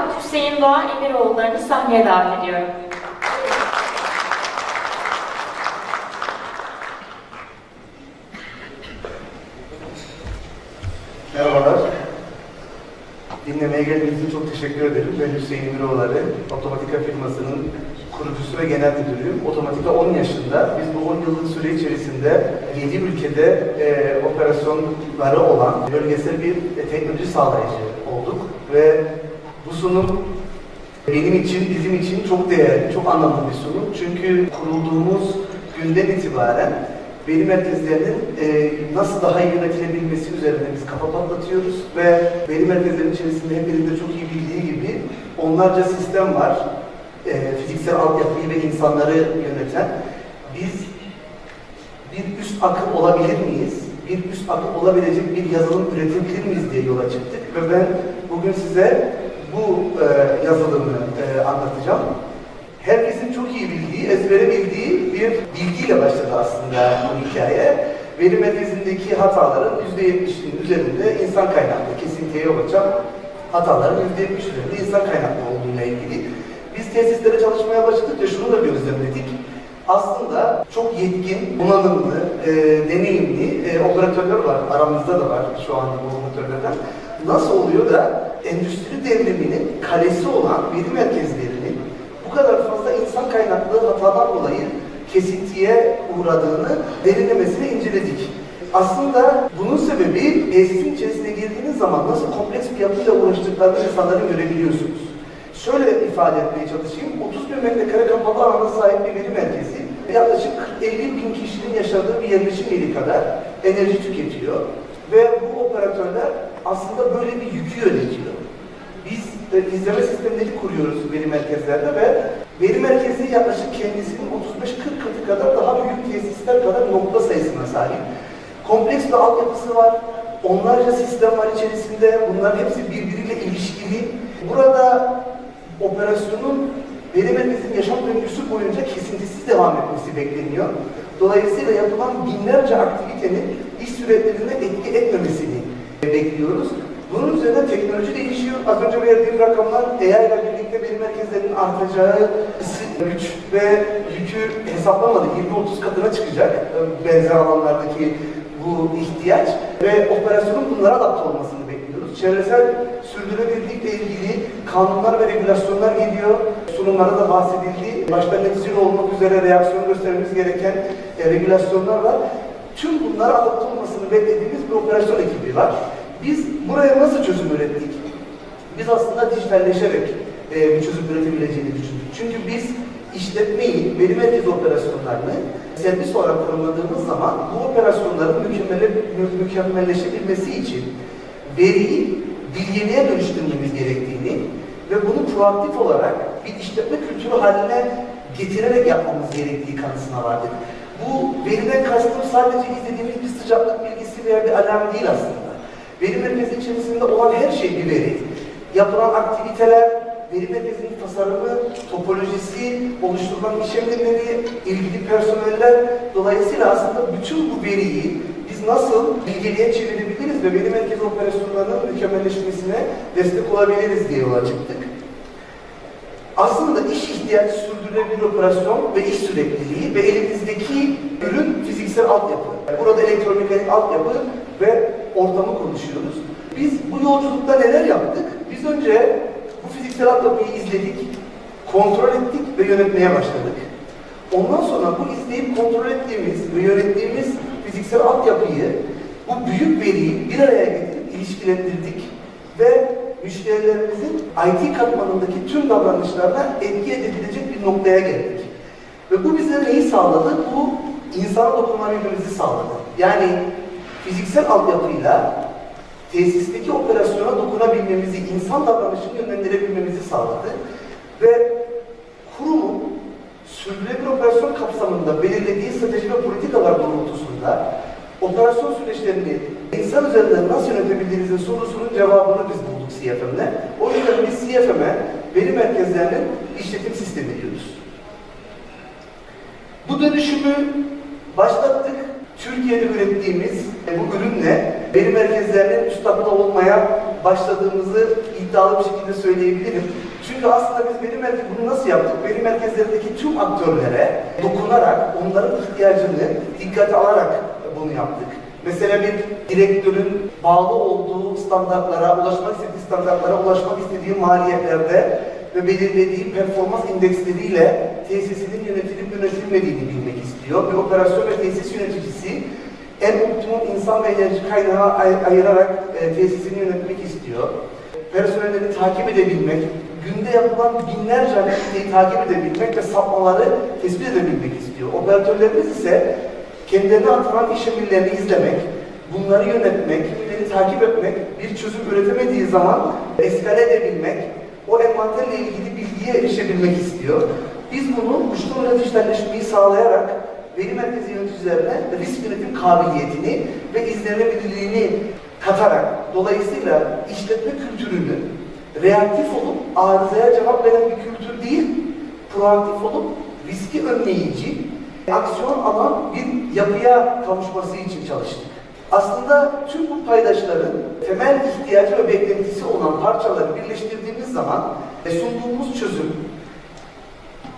Murat Hüseyin Doğa Emiroğulları'nı sahneye davet ediyorum. Merhabalar. Dinlemeye geldiğiniz için çok teşekkür ederim. Ben Hüseyin Miroğulları, Otomatika firmasının kurucusu ve genel müdürüyüm. Otomatika 10 yaşında. Biz bu 10 yıllık süre içerisinde 7 ülkede e, operasyonları olan bölgesel bir e, teknoloji sağlayıcı olduk. Ve bu sunum benim için, bizim için çok değerli, çok anlamlı bir sunum. Çünkü kurulduğumuz günden itibaren veri merkezlerinin e, nasıl daha iyi yönetilebilmesi üzerine biz kafa patlatıyoruz ve veri merkezlerinin içerisinde hepinizin de çok iyi bildiği gibi onlarca sistem var. E, fiziksel altyapıyı ve insanları yöneten. Biz bir üst akım olabilir miyiz? Bir üst akım olabilecek bir yazılım üretebilir miyiz diye yola çıktık ve ben bugün size bu e, yazılımı e, anlatacağım. Herkesin çok iyi bildiği, ezbere bildiği bir bilgiyle başladı aslında bu hikaye. Veri merkezindeki hataların %70'inin üzerinde insan kaynaklı, kesintiye yol açan hataların %70 üzerinde insan kaynaklı olduğuna ilgili. Biz tesislere çalışmaya başladıkça şunu da gözlemledik. Aslında çok yetkin, donanımlı, e, deneyimli e, operatörler var. Aramızda da var şu anda bu operatörlerden. Nasıl oluyor da endüstri devriminin kalesi olan veri merkezlerinin bu kadar fazla insan kaynaklı hatadan dolayı kesintiye uğradığını derinlemesine inceledik. Aslında bunun sebebi tesisin içerisine girdiğiniz zaman nasıl kompleks bir yapıyla uğraştıklarını insanların görebiliyorsunuz. Şöyle ifade etmeye çalışayım. 30 bin metrekare kapalı alana sahip bir veri merkezi yaklaşık 50 bin kişinin yaşadığı bir yerleşim yeri kadar enerji tüketiyor. Ve bu operatörler aslında böyle bir yükü yönetiyor. Biz e, izleme sistemleri kuruyoruz veri merkezlerde ve veri merkezi yaklaşık kendisinin 35-40 katı kadar daha büyük tesisler kadar nokta sayısına sahip. Kompleks bir altyapısı var. Onlarca sistem var içerisinde. Bunların hepsi birbiriyle ilişkili. Burada operasyonun veri merkezinin yaşam döngüsü boyunca kesintisiz devam etmesi bekleniyor. Dolayısıyla yapılan binlerce aktivitenin iş sürelerine etki etmemesini bekliyoruz. Bunun üzerine teknoloji değişiyor. Az önce verdiğim rakamlar AI ile birlikte veri merkezlerinin artacağı güç ve yükü hesaplamadı. 20-30 katına çıkacak benzer alanlardaki bu ihtiyaç ve operasyonun bunlara adapte olmasını bekliyoruz. Çevresel sürdürülebilirlikle ilgili kanunlar ve regülasyonlar geliyor. Sunumlarda da bahsedildi. Başta net zero olmak üzere reaksiyon göstermemiz gereken e, regülasyonlar var. Tüm bunlara adapte olmasını beklediğimiz bir operasyon ekibi var. Biz buraya nasıl çözüm ürettik? Biz aslında dijitalleşerek e, bir çözüm üretebileceğini düşündük. Çünkü biz işletmeyi, veri merkezi operasyonlarını servis olarak tanımladığımız zaman bu operasyonların mükemmele, mü- mükemmelleşebilmesi için veriyi bilgeliğe dönüştürmemiz gerektiğini ve bunu proaktif olarak bir işletme kültürü haline getirerek yapmamız gerektiği kanısına vardık. Bu veriden kastım sadece izlediğimiz bir sıcaklık bilgisi veya bir alarm değil aslında. Veri merkezi içerisinde olan her şey bir veri. Yapılan aktiviteler, veri merkezinin tasarımı, topolojisi, oluşturulan iş emirleri, ilgili personeller. Dolayısıyla aslında bütün bu veriyi biz nasıl bilgeliğe çevirebiliriz ve veri merkezi operasyonlarının mükemmelleşmesine destek olabiliriz diye yola çıktık. Aslında iş ihtiyacı sürdürülebilir operasyon ve iş sürekliliği ve elimizdeki ürün fiziksel altyapı. Burada elektromekanik altyapı ve ortamı konuşuyoruz. Biz bu yolculukta neler yaptık? Biz önce bu fiziksel altyapıyı izledik, kontrol ettik ve yönetmeye başladık. Ondan sonra bu izleyip kontrol ettiğimiz ve yönettiğimiz fiziksel altyapıyı, bu büyük veriyi bir araya getirip ilişkilendirdik ve müşterilerimizin IT katmanındaki tüm davranışlarına etki edebilecek bir noktaya geldik. Ve bu bize neyi sağladı? Bu insana dokunabilmemizi sağladı. Yani fiziksel altyapıyla tesisteki operasyona dokunabilmemizi, insan davranışını yönlendirebilmemizi sağladı. Ve kurumun sürdürülebilir operasyon kapsamında belirlediği strateji ve politikalar doğrultusunda operasyon süreçlerini insan üzerinden nasıl yönetebildiğinizin sorusunun cevabını biz CFM'le. O yüzden biz CFM'e veri merkezlerinin işletim sistemi diyoruz. Bu dönüşümü başlattık. Türkiye'de ürettiğimiz bu ürünle veri merkezlerinin üstadında olmaya başladığımızı iddialı bir şekilde söyleyebilirim. Çünkü aslında biz veri merkezi bunu nasıl yaptık? Veri merkezlerindeki tüm aktörlere dokunarak, onların ihtiyacını dikkate alarak bunu yaptık. Mesela bir direktörün bağlı olduğu standartlara, ulaşmak istediği standartlara ulaşmak istediği maliyetlerde ve belirlediği performans indeksleriyle tesisinin yönetilip yönetilmediğini bilmek istiyor. Bir operasyon ve tesis yöneticisi en optimum insan ve enerji kaynağı ay- ayırarak e, tesisini yönetmek istiyor. Personelleri takip edebilmek, günde yapılan binlerce aktiviteyi takip edebilmek ve sapmaları tespit edebilmek istiyor. Operatörlerimiz ise kendilerine atılan iş emirlerini izlemek, bunları yönetmek, bunları takip etmek, bir çözüm üretemediği zaman eskale edebilmek, o envanterle ilgili bilgiye erişebilmek istiyor. Biz bunu uçlu ve dijitalleşmeyi sağlayarak veri merkezi yöneticilerine risk yönetim kabiliyetini ve izlenebilirliğini katarak dolayısıyla işletme kültürünü reaktif olup arızaya cevap veren bir kültür değil, proaktif olup riski önleyici, aksiyon alan bir yapıya kavuşması için çalıştık. Aslında tüm bu paydaşların temel ihtiyacı ve beklentisi olan parçaları birleştirdiğimiz zaman sunduğumuz çözüm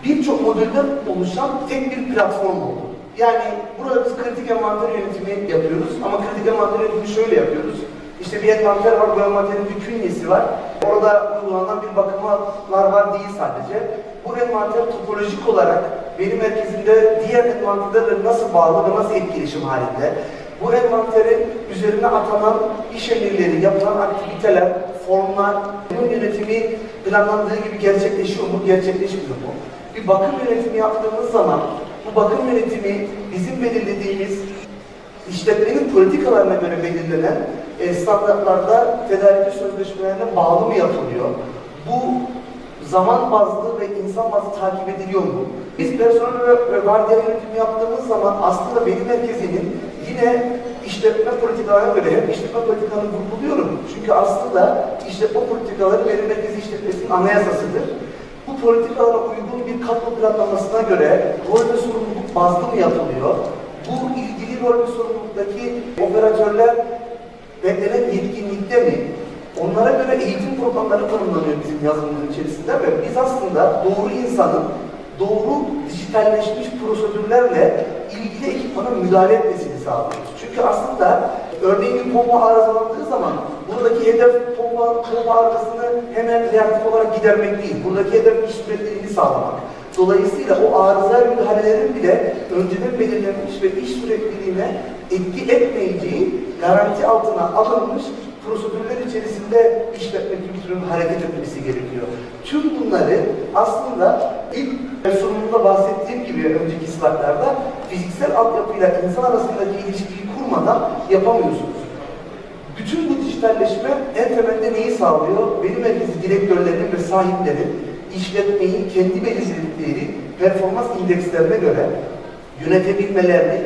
birçok modülden oluşan tek bir platform oldu. Yani burada biz kritik envanter yönetimi yapıyoruz ama kritik envanter yönetimi şöyle yapıyoruz. İşte bir envanter var, bu envanterin bir künyesi var. Orada uygulanan bir bakımlar var değil sadece. Bu envanter topolojik olarak veri merkezinde diğer envanterlerle nasıl bağlı ve nasıl etkileşim halinde? Bu envanterin üzerine atanan iş emirleri, yapılan aktiviteler, formlar, bunun yönetimi planlandığı gibi gerçekleşiyor mu, gerçekleşmiyor mu? Bir bakım yönetimi yaptığımız zaman bu bakım yönetimi bizim belirlediğimiz işletmenin politikalarına göre belirlenen e, standartlarda tedarik sözleşmelerine bağlı mı yapılıyor? Bu zaman bazlı ve insan bazlı takip ediliyor mu? Biz personel ve, vardiya yönetimi yaptığımız zaman aslında veri merkezinin yine işletme politikalarına göre hep işletme politikalarını vurguluyorum. Çünkü aslında işletme politikaları veri merkezi işletmesinin anayasasıdır. Bu politikalara uygun bir kadro planlamasına göre rol ve sorumluluk bazlı mı yapılıyor? Bu ilgili rol ve sorumluluktaki operatörler beklenen yetkinlikte mi? Onlara göre eğitim programları tanımlanıyor bizim yazılımın içerisinde ve biz aslında doğru insanın doğru dijitalleşmiş prosedürlerle ilgili ekipmana müdahale etmesini sağlıyoruz. Çünkü aslında örneğin bir pompa arızalandığı zaman buradaki hedef pompa, pompa arızasını hemen reaktif olarak gidermek değil. Buradaki hedef iş sağlamak. Dolayısıyla o arıza müdahalelerin bile önceden belirlenmiş ve iş sürekliliğine etki etmeyeceği garanti altına alınmış prosedürler içerisinde işletme kültürünün hareket etmesi gerekiyor. Tüm bunları aslında ilk sunumunda bahsettiğim gibi önceki slaytlarda fiziksel altyapıyla insan arasındaki ilişkiyi kurmadan yapamıyorsunuz. Bütün bu dijitalleşme en temelde neyi sağlıyor? Veri merkezi direktörlerinin ve sahiplerin işletmeyi kendi belirledikleri performans indekslerine göre yönetebilmelerini,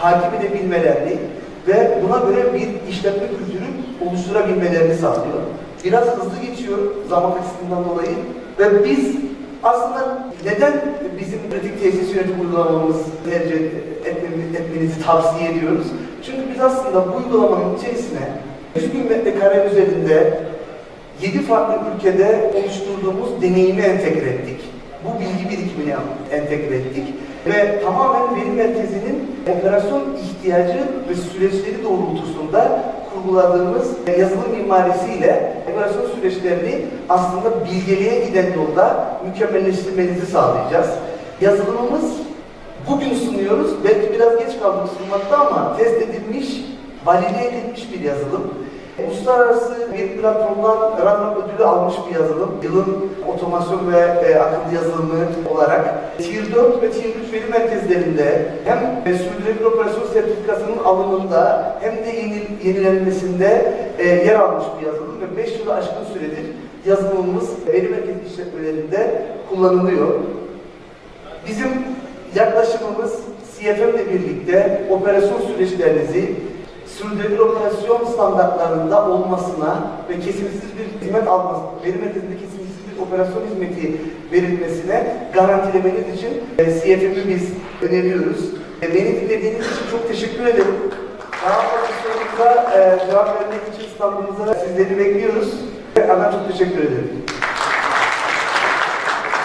takip edebilmelerini ve buna göre bir işletme kültürü oluşturabilmelerini sağlıyor. Biraz hızlı geçiyor zaman açısından dolayı ve biz aslında neden bizim pratik tesis yönetim uygulamamız tercih etmemiz, etmenizi tavsiye ediyoruz? Çünkü biz aslında bu uygulamanın içerisine 100 bin metrekare üzerinde 7 farklı ülkede oluşturduğumuz deneyimi entegre ettik. Bu bilgi birikimini entegre ettik. Ve tamamen veri merkezinin operasyon ihtiyacı ve süreçleri doğrultusunda kurguladığımız yazılım mimarisiyle operasyon süreçlerini aslında bilgeliğe giden yolda mükemmelleştirmenizi sağlayacağız. Yazılımımız bugün sunuyoruz. Belki biraz geç kaldık sunmakta ama test edilmiş, valide edilmiş bir yazılım. Uluslararası bir platformdan Runner ödülü almış bir yazılım. Yılın otomasyon ve e, akıllı yazılımı olarak Tier 4 ve Tier 3 veri merkezlerinde hem sürdürülebilir operasyon sertifikasının alımında hem de yeni, yenilenmesinde e, yer almış bir yazılım ve 5 yılı aşkın süredir yazılımımız veri merkezi işletmelerinde kullanılıyor. Bizim yaklaşımımız CFM ile birlikte operasyon süreçlerinizi sürdürülebilir operasyon standartlarında olmasına ve kesintisiz bir hizmet alması, veri merkezinde kesintisiz bir operasyon hizmeti verilmesine garantilemeniz için e, CFM'i biz öneriyoruz. E, beni dinlediğiniz için çok teşekkür ederim. Daha fazla sorunuza e, cevap vermek için standımıza sizleri bekliyoruz. Hemen çok teşekkür ederim.